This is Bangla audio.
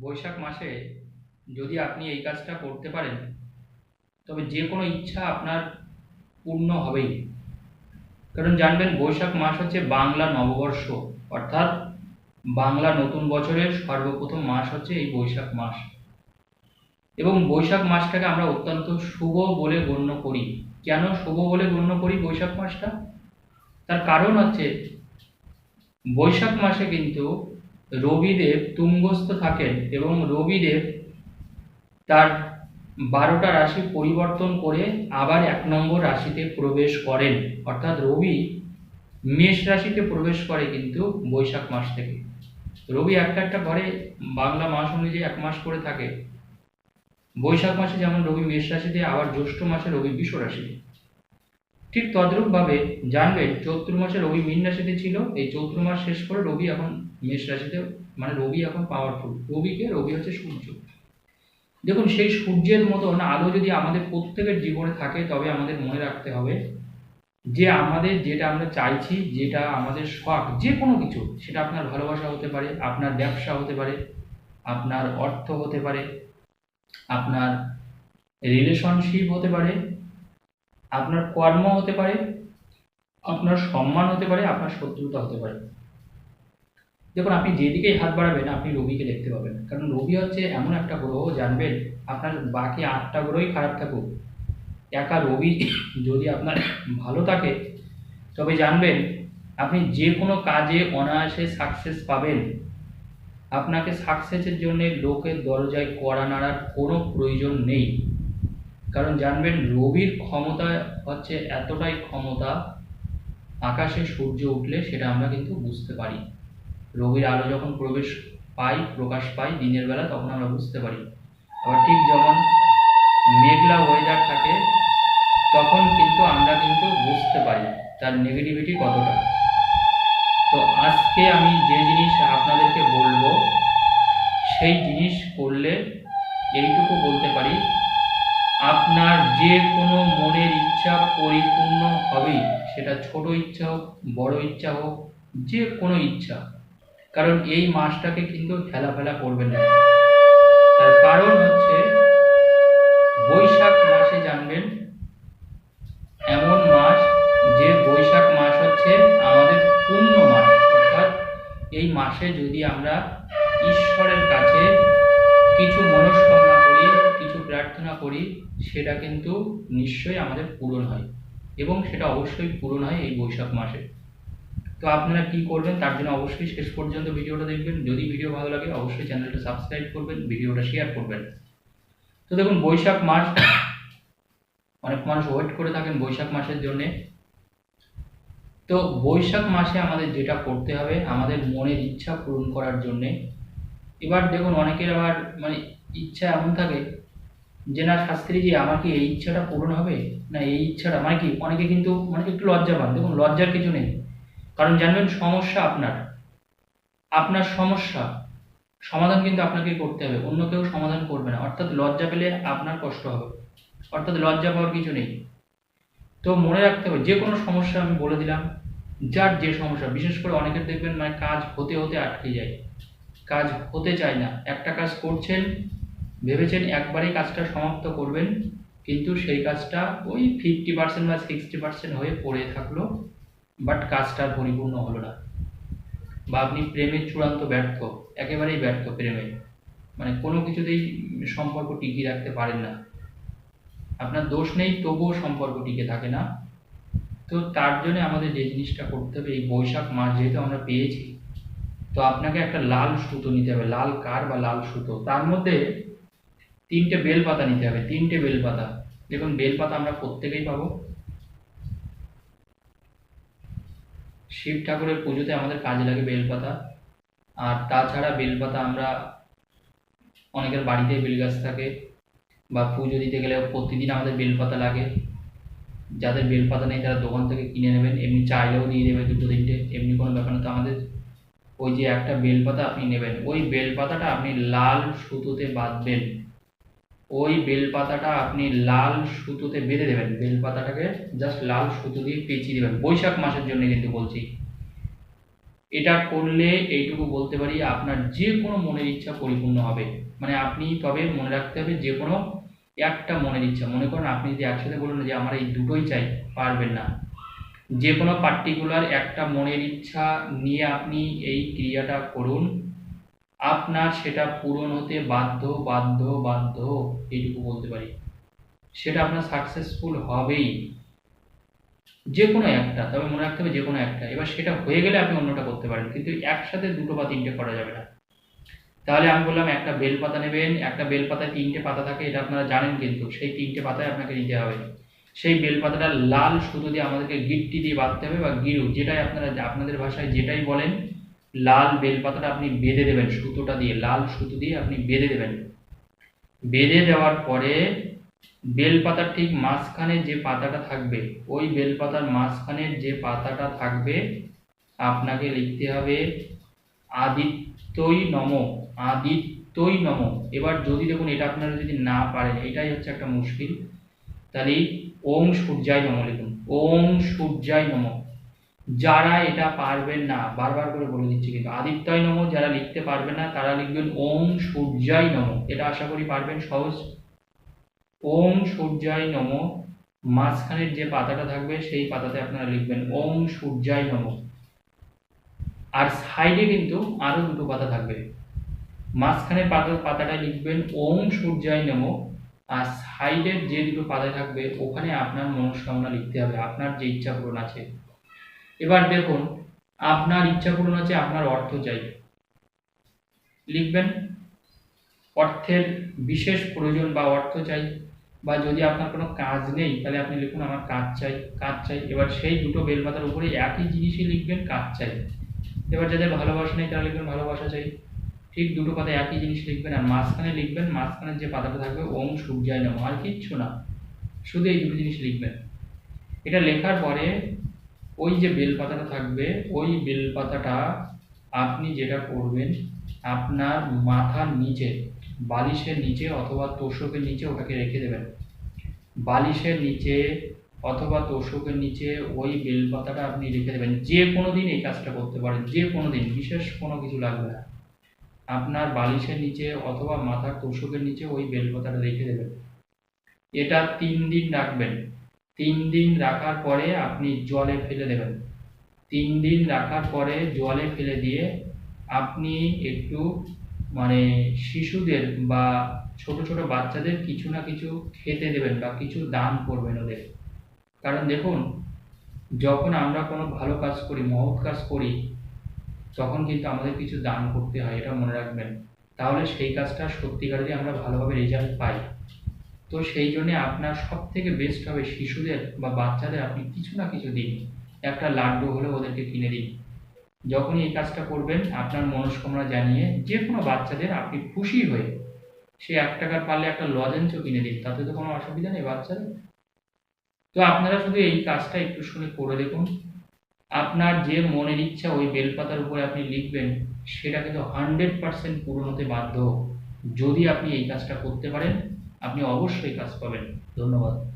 বৈশাখ মাসে যদি আপনি এই কাজটা করতে পারেন, তবে যে কোনো ইচ্ছা আপনার পূর্ণ হবেই। কারণ জানবেন বৈশাখ মাস হচ্ছে বাংলা নববর্ষ, অর্থাৎ বাংলা নতুন বছরের সর্বপ্রথম মাস হচ্ছে এই বৈশাখ মাস। এবং বৈশাখ মাসটাকে আমরা অত্যন্ত শুভ বলে গণ্য করি। কেন শুভ বলে গণ্য করি বৈশাখ মাসটা? তার কারণ হচ্ছে বৈশাখ মাসে কিন্তু রবিদেব তুঙ্গস্থ থাকেন এবং রবিদেব তার বারোটা রাশি পরিবর্তন করে আবার এক নম্বর রাশিতে প্রবেশ করেন। অর্থাৎ রবি মেষ রাশিতে প্রবেশ করে কিন্তু বৈশাখ মাস থেকে। রবি একটা একটা ঘরে বাংলা মাস অনুযায়ী এক মাস করে থাকে। বৈশাখ মাসে যেমন রবি মেষ রাশিতে, আবার জ্যৈষ্ঠ মাসে রবি বিষ রাশিতে। ঠিক তদ্রূপভাবে জানবেন চৈত্র মাসে রবি মীন রাশিতে ছিল, এই চৈত্র মাস শেষ করে রবি এখন মেষ রাশিতে মানে রবি এখন পাওয়ারফুল রবিকে রবি হচ্ছে সূর্য। দেখুন, সেই সূর্যের মতন আলো যদি আমাদের প্রত্যেকের জীবনে থাকে, তবে আমাদের মনে রাখতে হবে যে আমাদের যেটা আমরা চাইছি, যেটা আমাদের শখ, যে কোনো কিছু, সেটা আপনার ভালোবাসা হতে পারে, আপনার ব্যবসা হতে পারে, আপনার অর্থ হতে পারে, আপনার রিলেশনশিপ হতে পারে আপনার কর্ম হতে পারে, আপনার সম্মান হতে পারে, আপনার শত্রুতা হতে পারে। দেখুন, আপনি যেদিকেই হাত বাড়াবেন, আপনি রবিকে দেখতে পাবেন। কারণ রবি হচ্ছে এমন একটা গ্রহ, জানবেন আপনার বাকি আটটা গ্রহই খারাপ থাকুক। একা রবি যদি আপনার ভালো থাকে, তবে জানবেন আপনি যে কোনো কাজে অনায়াসে সাকসেস পাবেন। আপনাকে সাকসেসের জন্য লোকের দরজায় কড়া নাড়ার কোনো প্রয়োজন নেই। কারণ জানবেন রবির ক্ষমতা হচ্ছে এতটাই ক্ষমতা, আকাশে সূর্য উঠলে সেটা আমরা কিন্তু বুঝতে পারি। রবির আলো যখন প্রবেশ পাই, প্রকাশ পাই দিনের বেলা, তখন আমরা বুঝতে পারি। আবার ঠিক যখন মেঘলা ওয়েদার থাকে, তখন কিন্তু আমরা কিন্তু বুঝতে পারি তার নেগেটিভিটি কতটা। তো আজকে আমি যে জিনিস আপনাদেরকে বলব, সেই জিনিস করলে এইটুকু বলতে পারি আপনার যে কোনো মনের ইচ্ছা পরিপূর্ণ হবেই। সেটা ছোট ইচ্ছা হোক, বড় ইচ্ছা হোক, যে কোনো ইচ্ছা। কারণ এই মাসটাকে কিন্তু ফেলা ফেলা করবেন না। তার কারণ হচ্ছে, বৈশাখ মাসে জানবেন, এমন মাস যে বৈশাখ মাস হচ্ছে আমাদের পূর্ণ মাস। অর্থাৎ এই মাসে যদি আমরা ঈশ্বরের কাছে কিছু মনস্কামনা প্রার্থনা করি, সেটা কিন্তু নিশ্চয়ই আমাদের পূরণ হয় এবং সেটা অবশ্যই পূরণ হয় এই বৈশাখ মাসে। তো আপনারা কি করবেন, তার জন্য অবশ্যই শেষ পর্যন্ত ভিডিওটা দেখবেন। যদি ভিডিও ভালো লাগে, অবশ্যই চ্যানেলটা সাবস্ক্রাইব করবেন, ভিডিওটা শেয়ার করবেন। তো দেখুন, বৈশাখ মাস, অনেক মানুষ ওয়েট করে থাকেন বৈশাখ মাসের জন্যে। তো বৈশাখ মাসে আমাদের যেটা করতে হবে, আমাদের মনের ইচ্ছা পূরণ করার জন্যে। এবার দেখুন, অনেকের আবার মানে ইচ্ছা এমন থাকে যে না শাস্ত্রীজি আমার কি এই ইচ্ছাটা পূরণ হবে? না, এই ইচ্ছাটা মানে কি, অনেকে কিন্তু মানে একটু লজ্জা পান দেখুন, লজ্জার কিছু নেই। কারণ জানবেন, সমস্যা আপনার। আপনার সমস্যা, সমাধান কিন্তু আপনাকে করতে হবে। অন্য কেউ সমাধান করবে না। অর্থাৎ লজ্জা পেলে আপনার কষ্ট হবে। অর্থাৎ লজ্জা পাওয়ার কিছু নেই। তো মনে রাখতে হবে, যে কোনো সমস্যা আমি বলে দিলাম, যার যে সমস্যা, বিশেষ করে অনেকের দেখবেন মানে কাজ হতে হতে আটকে যায়। কাজ হতে চায় না। একটা কাজ করছেন ভেবেছেন একবারেই কাজটা সমাপ্ত করবেন, কিন্তু সেই কাজটা ওই ফিফটি পার্সেন্ট বা সিক্সটি পার্সেন্ট হয়ে পড়ে থাকল বাট কাজটা পরিপূর্ণ হলো না। বা আপনি প্রেমের চূড়ান্ত ব্যর্থ, একেবারেই ব্যর্থ প্রেমে। মানে কোনো কিছুতেই সম্পর্ক টিকিয়ে রাখতে পারেন না। আপনার দোষ নেই, তবুও সম্পর্ক টিকে থাকে না। তো তার জন্য আমাদের যে জিনিসটা করতে হবে, এই বৈশাখ মাস যেহেতু আমরা পেয়েছি, তো আপনাকে একটা লাল সুতো নিতে হবে, লাল কার বা লাল সুতো। তার মধ্যে তিনটে বেল পাতা নিতে হবে, তিনটে বেল পাতা। দেখুন বেল পাতা আমরা প্রত্যেকেই পাবো। শিব ঠাকুরের পুজোতে আমাদের কাজে লাগে বেলপাতা আর তাছাড়া বেলপাতা আমরা অনেকের বাড়িতে বেল গাছ থাকে বা পুজো দিতে গেলে প্রতিদিন আমাদের বেলপাতা লাগে। যাদের বেলপাতা নেই তারা দোকান থেকে কিনে নেবেন, এমনি চাইলেও দিয়ে দেবে দুটো তিনটে, এমনি কোনো ব্যাপার না। তো আমাদের ওই যে একটা বেলপাতা আপনি নেবেন, ওই বেলপাতাটা আপনি লাল সুতোতে বাঁধবেন। ওই বেলপাতাটা আপনি লাল সুতোতে বেঁধে দেবেন। বেলপাতাটাকে জাস্ট লাল সুতো দিয়ে পেঁচিয়ে দেবেন। বৈশাখ মাসের জন্য কিন্তু বলছি। এটা করলে এইটুকু বলতে পারি, আপনার যে কোনো মনের ইচ্ছা পরিপূর্ণ হবে। মানে আপনি তবে মনে রাখতে হবে যে কোনো একটা মনের ইচ্ছা। মনে করেন, আপনি যদি একসাথে বলুন যে আমার এই দুটোই চাই, পারবেন না। যে কোনো পার্টিকুলার একটা মনের ইচ্ছা নিয়ে আপনি এই ক্রিয়াটা করুন। আপনার সেটা পূরণ হতে বাধ্য বাধ্য বাধ্য এইটুকু বলতে পারি। সেটা আপনার সাকসেসফুল হবেই। যে কোনো একটা, তবে মনে রাখতে হবে যে কোনো একটা। এবার সেটা হয়ে গেলে আপনি অন্যটা করতে পারেন, কিন্তু একসাথে দুটো বা তিনটে করা যাবে না। তাহলে আমি বললাম একটা বেলপাতা নেবেন, একটা বেলপাতায় তিনটে পাতা থাকে, এটা আপনারা জানেন কিন্তু, সেই তিনটে পাতায় আপনাকে নিতে হবে। সেই বেলপাতাটা লাল সুতো দিয়ে আমাদেরকে গিট্টি দিয়ে বাঁধতে হবে বা গিরু, যেটাই আপনারা, আপনাদের ভাষায় যেটাই বলেন লাল বেলপাতাটা আপনি বেঁধে দেবেন, সুতোটা দিয়ে, লাল সুতো দিয়ে আপনি বেঁধে দেবেন। বেঁধে দেওয়ার পরে বেলপাতার ঠিক মাঝখানে যে পাতাটা থাকবে, ওই বেলপাতার মাঝখানের যে পাতাটা থাকবে, আপনাকে লিখতে হবে আদিত্যই নম আদিত্যই নম। এবার যদি দেখুন এটা আপনারা যদি না পারেন, এটাই হচ্ছে একটা মুশকিল। তাহলে ওং সূর্যায় নম লিখুন ওং সূর্যায় নম। যারা এটা পারবেন না, বারবার করে বলে দিচ্ছি কিন্তু আদিত্যয় নম যারা লিখতে পারবে না, তারা লিখবেন ওম সূর্যায় নম। এটা আশা করি পারবেন, সহজ? ওম সূর্যায় নম। মাঝখানের যে পাতাটা থাকবে, সেই পাতাতে আপনারা লিখবেন ওম সূর্যায় নম। আর সাইডে কিন্তু আরও দুটো পাতা থাকবে। মাঝখানের পাতা পাতাটা লিখবেন ওম সূর্যায় নম। আর সাইডের যে দুটো পাতা থাকবে, ওখানে আপনার মনস্কামনা লিখতে হবে, আপনার যে ইচ্ছা পূরণ আছে। এবার দেখুন, আপনার ইচ্ছা পূরণ আছে আপনার অর্থ চাই। লিখবেন, অর্থের বিশেষ প্রয়োজন বা অর্থ চাই, বা যদি আপনার কোনো কাজ নেই, তাহলে আপনি লিখুন, আমার কাজ চাই কাজ চাই। এবার সেই দুটো বেলপাতার উপরে একই জিনিসই লিখবেন, কাজ চাই। এবার যাদের ভালোবাসা নেই, তারা লিখবেন, ভালোবাসা চাই। ঠিক দুটো পাতায় একই জিনিস লিখবেন, আর মাঝখানে লিখবেন মাঝখানের যে পাতাটা থাকবে, ওম সূর্যায় নম আর কিচ্ছু না। শুধু এই দুটো জিনিস লিখবেন। এটা লেখার পরে ওই যে বেলপাতাটা থাকবে, ওই বেলপাতাটা আপনি যেটা করবেন, আপনার মাথার নিচে, বালিশের নিচে অথবা তোষকের নিচে ওটাকে রেখে দেবেন। বালিশের নিচে অথবা তোষকের নিচে ওই বেলপাতাটা আপনি রেখে দেবেন। যে কোনো দিন এই কাজটা করতে পারেন, যে কোনো দিন, বিশেষ কোনো কিছু লাগবে না। আপনার বালিশের নিচে অথবা মাথার তোষকের নিচে ওই বেলপাতাটা রেখে দেবেন। এটা তিন দিন রাখবেন। তিন দিন রাখার পরে আপনি জলে ফেলে দেবেন। তিন দিন রাখার পরে জলে ফেলে দিয়ে আপনি একটু মানে শিশুদের বা ছোট ছোট বাচ্চাদের কিছু না কিছু খেতে দেবেন বা কিছু দান করবেন ওদের। কারণ দেখুন, যখন আমরা কোনো ভালো কাজ করি, মহৎ কাজ করি, তখন কিন্তু আমাদের কিছু দান করতে হয়, এটা মনে রাখবেন। তাহলে সেই কাজটা সত্যিকারেরই আমরা ভালোভাবে রেজাল্ট পাই। তো সেই জন্যে আপনার সব থেকে বেস্ট হবে শিশুদের বা বাচ্চাদের আপনি কিছু না কিছু দিন। একটা লাড্ডু হলে ওদেরকে কিনে দিন। যখনই এই কাজটা করবেন, আপনার মনস্কামনা জানিয়ে যে কোনো বাচ্চাদের আপনি খুশি হয়ে সে এক টাকার পারলে একটা লজেন্সও কিনে দিন। তাতে তো কোনো অসুবিধা নেই বাচ্চাদের। তো আপনারা শুধু এই কাজটা একটু শুনে করে দেখুন। আপনার যে মনের ইচ্ছা ওই বেলপাতার উপরে আপনি লিখবেন, সেটা কিন্তু হান্ড্রেড পার্সেন্ট পূরণ হতে বাধ্য। যদি আপনি এই কাজটা করতে পারেন আপনি অবশ্যই কাজ পাবেন। ধন্যবাদ।